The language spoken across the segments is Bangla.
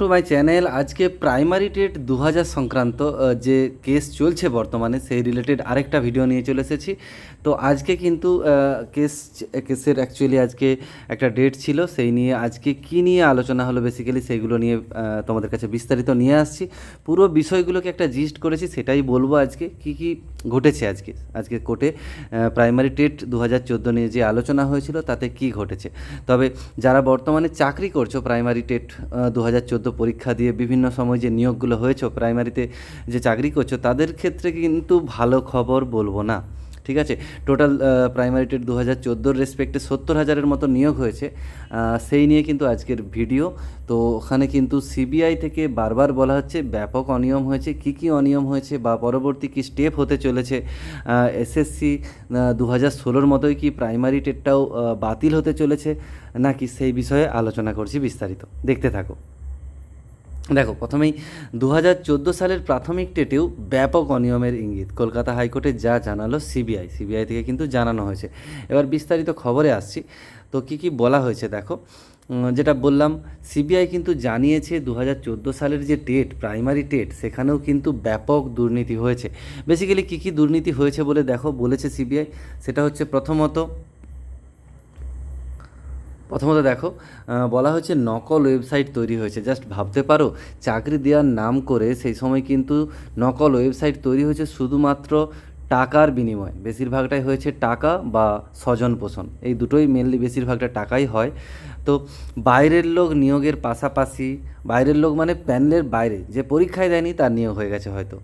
টু মাই চ্যানেল আজকে প্রাইমারি টেট দু হাজার সংক্রান্ত যে কেস চলছে বর্তমানে, সেই রিলেটেড আরেকটা ভিডিও নিয়ে চলে এসেছি। তো আজকে কিন্তু কেস কেসের অ্যাকচুয়ালি আজকে একটা ডেট ছিল, সেই নিয়ে আজকে কি নিয়ে আলোচনা হলো বেসিক্যালি সেইগুলো নিয়ে তোমাদের কাছে বিস্তারিত নিয়ে আসছি। পুরো বিষয়গুলোকে একটা জিস্ট করেছি, সেটাই বলব আজকে, কি কি ঘটেছে আজকে আজকে কোর্টে প্রাইমারি টেট দু হাজার চোদ্দ নিয়ে যে আলোচনা হয়েছিল, তাতে কি ঘটেছে? তবে যারা বর্তমানে চাকরি করছ প্রাইমারি টেট দু হাজার পরীক্ষা দিয়ে বিভিন্ন সময় যে নিয়োগগুলো হয়েছে প্রাইমারিতে যে চাকরি করছ, তাদের ক্ষেত্রে কিন্তু ভালো খবর বলব না। ঠিক আছে? টোটাল প্রাইমারি টেট দু হাজার চোদ্দোর রেসপেক্টে সত্তর হাজারের মতো নিয়োগ হয়েছে। সেই নিয়ে কিন্তু আজকের ভিডিও তো ওখানে কিন্তু সিবিআই থেকে বারবার বলা হচ্ছে, ব্যাপক অনিয়ম হয়েছে। কি কি অনিয়ম হয়েছে বা পরবর্তী কি স্টেপ হতে চলেছে? এসএসসি দু হাজার ষোলোর মতোই কি প্রাইমারি টেটটাও বাতিল হতে চলেছে? নাকি সেই বিষয়ে আলোচনা করছি বিস্তারিত। দেখতে থাকো। দেখো, প্রথমেই দু হাজার চোদ্দ সালের প্রাথমিক টেটেও ব্যাপক অনিয়মের ইঙ্গিত। কলকাতা হাইকোর্টে যা জানালো সিবিআই সিবিআই থেকে কিন্তু জানানো হয়েছে। এবার বিস্তারিত খবরে আসছি। তো কি কি বলা হয়েছে দেখো যেটা বললাম, সিবিআই কিন্তু জানিয়েছে দু হাজার চোদ্দ সালের যে টেট, প্রাইমারি টেট, সেখানেও কিন্তু ব্যাপক দুর্নীতি হয়েছে। বেসিক্যালি কী কী দুর্নীতি হয়েছে বলে দেখো, বলেছে সিবিআই, সেটা হচ্ছে প্রথমত প্রথমত দেখো বলা হচ্ছে নকল ওয়েবসাইট তৈরি হয়েছে। জাস্ট ভাবতে পারো, চাকরি দেওয়ার নাম করে সেই সময় কিন্তু নকল ওয়েবসাইট তৈরি হয়েছে শুধুমাত্র টাকার বিনিময়। বেশিরভাগটাই হয়েছে টাকা বা স্বজন পোষণ। এই দুটোই মেনলি বেশিরভাগটা টাকাই হয়। তো বাইরের লোক নিয়োগের পাশাপাশি, বাইরের লোক মানে প্যানেলের বাইরে, যে পরীক্ষায় দেয়নি তার নিয়োগ হয়ে গেছে হয়তো।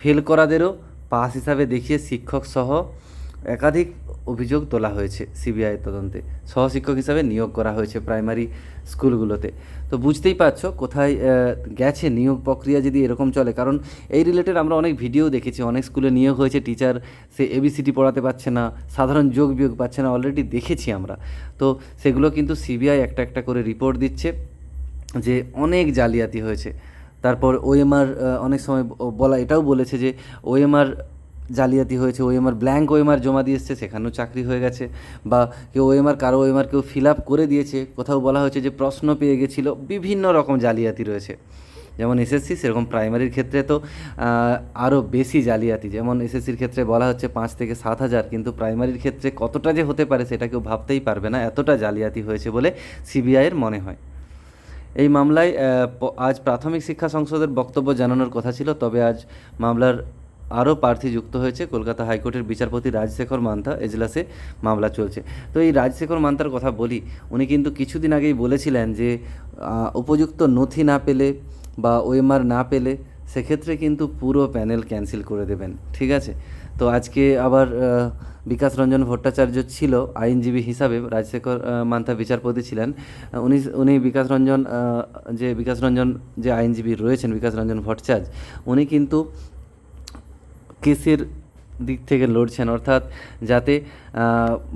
ফেল করাদেরও পাস হিসাবে দেখিয়ে শিক্ষক সহ একাধিক অভিযোগ তোলা হয়েছে সিবিআই তদন্তে। সহশিক্ষক হিসাবে নিয়োগ করা হয়েছে প্রাইমারি স্কুলগুলোতে। তো বুঝতেই পারছ কোথায় গেছে নিয়োগ প্রক্রিয়া যদি এরকম চলে। কারণ এই রিলেটেড আমরা অনেক ভিডিও দেখেছি, অনেক স্কুলে নিয়োগ হয়েছে টিচার সে এবিসিডি পড়াতে পারছে না, সাধারণ যোগ বিয়োগ পাচ্ছে না অলরেডি দেখেছি আমরা। তো সেগুলো কিন্তু সিবিআই একটা একটা করে রিপোর্ট দিচ্ছে যে অনেক জালিয়াতি হয়েছে। তারপর ওএমআর অনেক সময় বলা, এটাও বলেছে যে ওএমআর জালিয়াতি হয়েছে ওএমআর ব্ল্যাঙ্ক ওএমআর জমা দিয়ে এসছে, সেখানেও চাকরি হয়ে গেছে, বা কেউ ওএমআর কারও ওএমআর কেউ ফিল আপ করে দিয়েছে। কোথাও বলা হয়েছে যে প্রশ্ন পেয়ে গেছিল, বিভিন্ন রকম জালিয়াতি রয়েছে। যেমন এসএসসি সেরকম প্রাইমারির ক্ষেত্রে তো আরও বেশি জালিয়াতি। যেমন এসএসসির ক্ষেত্রে বলা হচ্ছে পাঁচ থেকে সাত হাজার, কিন্তু প্রাইমারির ক্ষেত্রে কতটা যে হতে পারে সেটা কেউ ভাবতেই পারবে না, এতটা জালিয়াতি হয়েছে বলে সিবিআইয়ের মনে হয়। এই মামলায় আজ প্রাথমিক শিক্ষা সংসদের বক্তব্য জানানোর কথা ছিল, তবে আজ মামলার আরও প্রার্থী যুক্ত হয়েছে। কলকাতা হাইকোর্টের বিচারপতি রাজশেখর মান্থা এজলাসে মামলা চলছে। তো এই রাজশেখর মান্থার কথা বলি, উনি কিন্তু কিছুদিন আগেই বলেছিলেন যে উপযুক্ত নথি না পেলে বা ওএমআর না পেলে সেক্ষেত্রে কিন্তু পুরো প্যানেল ক্যান্সেল করে দেবেন। ঠিক আছে? তো আজকে আবার বিকাশ রঞ্জন ভট্টাচার্য ছিল, আইনজীবী হিসাবে রাজশেখর মান্থা বিচারপতি ছিলেন। উনি উনি বিকাশ রঞ্জন যে বিকাশ রঞ্জন যে আইনজীবী রয়েছেন, বিকাশ রঞ্জন ভট্টাচার্য, উনি কিন্তু কেসের দিক থেকে লড়ছেন, অর্থাৎ যাতে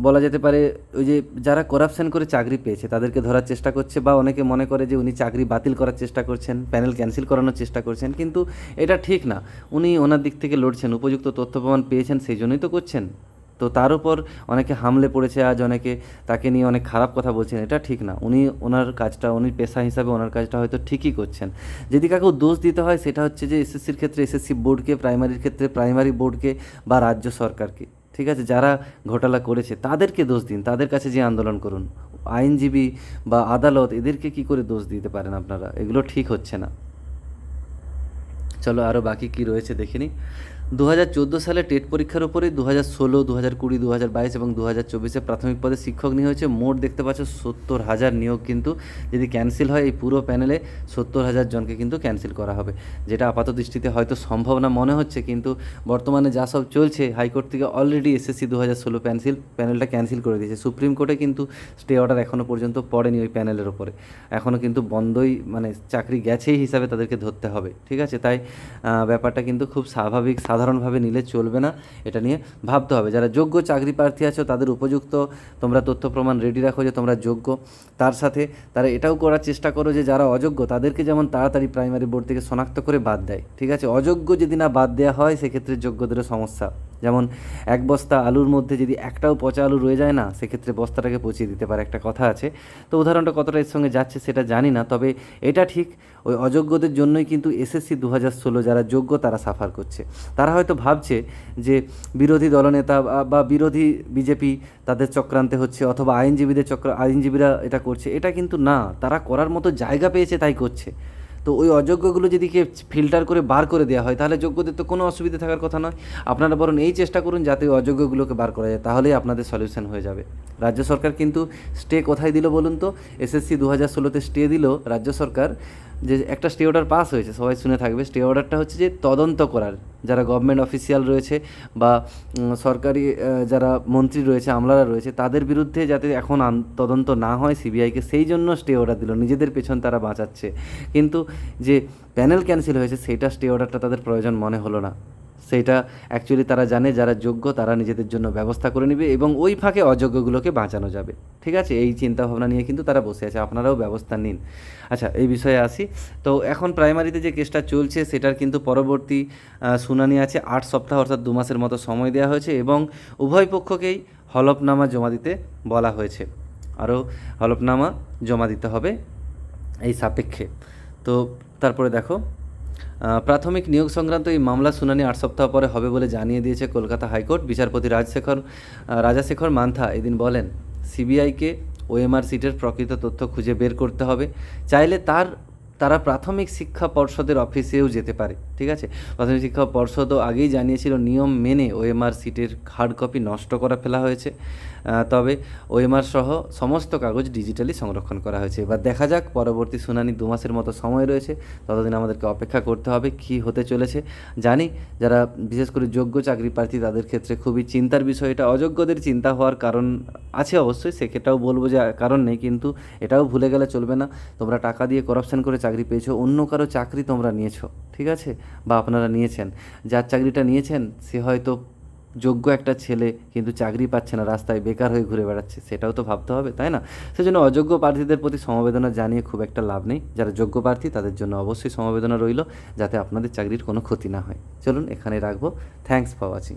বলা যেতে পারে ওই যে যারা করাপশন করে চাকরি পেয়েছে তাদেরকে ধরার চেষ্টা করছে বা অনেকে মনে করে যে উনি চাকরি বাতিল করার চেষ্টা করছেন প্যানেল ক্যান্সেল করানোর চেষ্টা করছেন, কিন্তু এটা ঠিক না। উনি ওনার দিক থেকে লড়ছেন, উপযুক্ত তথ্য প্রমাণ পেয়েছেন, সেই জন্যই তো করছেন। তো তার উপর অনেকে হামলে পড়েছে, আজ অনেকে তাকে নিয়ে অনেক খারাপ কথা বলছেন, এটা ঠিক না। উনি ওনার কাজটা, উনি পেশা হিসাবে ওনার কাজটা হয়তো ঠিকই করছেন। যদি কাকেও দোষ দিতে হয়, সেটা হচ্ছে যে এসএসসির ক্ষেত্রে, এসএসসি বোর্ডকে, প্রাইমারির ক্ষেত্রে, প্রাইমারি বোর্ডকে বা রাজ্য সরকারকে, ঠিক আছে? যারা ঘোটালা করেছে, তাদেরকে দোষ দিন, তাদের কাছে যে আন্দোলন করুন। আইনজীবী বা আদালত, এদেরকে কি করে দোষ দিতে পারেন আপনারা? এগুলো ঠিক হচ্ছে না। চলো আরও বাকি কি রয়েছে দেখে নিই। দু হাজার চোদ্দ সালে টেট পরীক্ষার উপরে দু হাজার ষোলো দু হাজার কুড়ি দু হাজার বাইশ এবং দু হাজার চব্বিশে প্রাথমিক পদে শিক্ষক নিয়োগ হয়েছে মোট দেখতে পাচ্ছ সত্তর হাজার নিয়োগ কিন্তু। যদি ক্যান্সেল হয় এই পুরো প্যানেলে সত্তর হাজার জনকে কিন্তু ক্যান্সেল করা হবে, যেটা আপাত দৃষ্টিতে হয়তো সম্ভব না মনে হচ্ছে। কিন্তু বর্তমানে যা সব চলছে, হাইকোর্ট থেকে অলরেডি এসএসসি দু হাজার ষোলো প্যান্সিল প্যানেলটা ক্যান্সেল করে দিয়েছে। সুপ্রিম কোর্টে কিন্তু স্টে অর্ডার এখনও পর্যন্ত পড়েনি ওই প্যানেলের ওপরে এখনও কিন্তু বন্ধই মানে চাকরি গেছেই হিসাবে তাদেরকে ধরতে হবে, ঠিক আছে? তাই ব্যাপারটা কিন্তু খুব স্বাভাবিক সাধারণভাবে নিলে চলবে না, এটা নিয়ে ভাবতে হবে। যারা যোগ্য চাকরি প্রার্থী আছো, তাদের উপযুক্ত তোমরা তথ্য প্রমাণ রেডি রাখো যে তোমরা যোগ্য। তার সাথে তারা এটাও করার চেষ্টা করো যে যারা অযোগ্য, তাদেরকে যেমন তাড়াতাড়ি প্রাইমারি বোর্ড থেকে শনাক্ত করে বাদ দেয়, ঠিক আছে? অযোগ্য যদি না বাদ দেওয়া হয়, সেক্ষেত্রে যোগ্যদেরও সমস্যা। যেমন এক বস্তা আলুর মধ্যে যদি একটাও পচা আলু রয়ে যায় না, সেক্ষেত্রে বস্তাটাকে পচিয়ে দিতে পারে একটা কথা আছে। তো উদাহরণটা কতটা এর সঙ্গে যাচ্ছে সেটা জানি না, তবে এটা ঠিক, ওই অযোগ্যদের জন্যই কিন্তু এসএসসি দু হাজার ষোলো যারা যোগ্য তারা সাফার করছে। তারা হয়তো ভাবছে যে বিরোধী দলনেতা বা- বিরোধী বিজেপি তাদের চক্রান্তে হচ্ছে অথবা আইনজীবীদের চক্র, আইনজীবীরা এটা করছে। এটা কিন্তু না, তারা করার মতো জায়গা পেয়েছে তাই করছে। তো ওই অযোগ্যগুলো যদি ফিল্টার করে বার করে দেওয়া হয়, তাহলে যোগ্যদের তো কোনো অসুবিধা থাকার কথা নয়। আপনারা বরং এই চেষ্টা করুন যাতে ওই অযোগ্যগুলোকে বার করা যায়, তাহলেই আপনাদের সলিউশন হয়ে যাবে। রাজ্য সরকার কিন্তু স্টে কোথায় দিল বলুন তো? এসএসসি দু হাজার ষোলোতে স্টে দিল রাজ্য সরকার। যে একটা স্টে অর্ডার পাস হয়েছে, সবাই শুনে থাকবে। স্টে অর্ডারটা হচ্ছে যে তদন্ত করার। যারা গভর্নমেন্ট অফিসিয়াল রয়েছে বা সরকারি যারা মন্ত্রী রয়েছে, আমলারা রয়েছে, তাদের বিরুদ্ধে যাতে এখন তদন্ত না হয় সিবিআইকে সেই জন্য স্টে অর্ডার দিল। নিজেদের পেছন তারা বাঁচাচ্ছে। কিন্তু যে প্যানেল ক্যান্সেল হয়েছে সেটা স্টে অর্ডারটা তাদের প্রয়োজন মনে হলো না। সেইটা অ্যাকচুয়ালি তারা জানে, যারা যোগ্য তারা নিজেদের জন্য ব্যবস্থা করে নেবে এবং ওই ফাঁকে অযোগ্যগুলোকে বাঁচানো যাবে। ঠিক আছে? এই চিন্তা ভাবনা নিয়ে কিন্তু তারা বসে আছে, আপনারাও ব্যবস্থা নিন। আচ্ছা এই বিষয়ে আসি। তো এখন প্রাইমারিতে যে কেসটা চলছে, সেটার কিন্তু পরবর্তী শুনানি আছে, আট সপ্তাহ অর্থাৎ দু মাসের মতো সময় দেওয়া হয়েছে এবং উভয় পক্ষকেই হলফনামা জমা দিতে বলা হয়েছে। আরও হলফনামা জমা দিতে হবে এই সাপেক্ষে। তো তারপরে দেখো প্রাথমিক নিয়োগ সংক্রান্ত এই মামলা শুনানি আট সপ্তাহ পরে হবে বলে জানিয়ে দিয়েছে কলকাতা হাইকোর্ট। বিচারপতি রাজশেখর রাজাশেখর মান্থা এদিন বলেন, সিবিআইকে ওএমআর সিটের প্রকৃত তথ্য খুঁজে বের করতে হবে। চাইলে তার তারা প্রাথমিক শিক্ষা পর্ষদের অফিসেও যেতে পারে, ঠিক আছে? প্রাথমিক শিক্ষা পর্ষদও আগেই জানিয়েছিল নিয়ম মেনে ওএমআর সিটের হার্ড কপি নষ্ট করা ফেলা হয়েছে। তবে ওএমআর সহ সমস্ত কাগজ ডিজিটালি সংরক্ষণ করা হয়েছে। এবার দেখা যাক, পরবর্তী শুনানি দু মাসের মতো সময় রয়েছে। ততদিন আমাদেরকে অপেক্ষা করতে হবে কি হতে চলেছে। জানি যারা বিশেষ করে যোগ্য চাকরি প্রার্থী, তাদের ক্ষেত্রে খুবই চিন্তার বিষয় এটা অযোগ্যদের চিন্তা হওয়ার কারণ আছে অবশ্যই সেক্ষেত্রেও বলব যে কারণ নেই, কিন্তু এটাও ভুলে গেলে চলবে না। তোমরা টাকা দিয়ে করাপশন করে চাকরি পেয়েছ, অন্য কারও চাকরি তোমরা নিয়েছো, ঠিক আছে? বা আপনারা নিয়েছেন। যার চাকরিটা নিয়েছেন, সে হয়তো যোগ্য একটা ছেলে, কিন্তু চাকরি পাচ্ছে না, রাস্তায় বেকার হয়ে ঘুরে বেড়াচ্ছে। সেটাও তো ভাবতে হবে, তাই না? সেজন্য অযোগ্য প্রার্থীদের প্রতি সমবেদনা জানিয়ে খুব একটা লাভ নেই। যারা যোগ্য প্রার্থী, তাদের জন্য অবশ্যই সমবেদনা রইল, যাতে আপনাদের চাকরির কোনো ক্ষতি না হয়। চলুন এখানে রাখব। Thanks for watching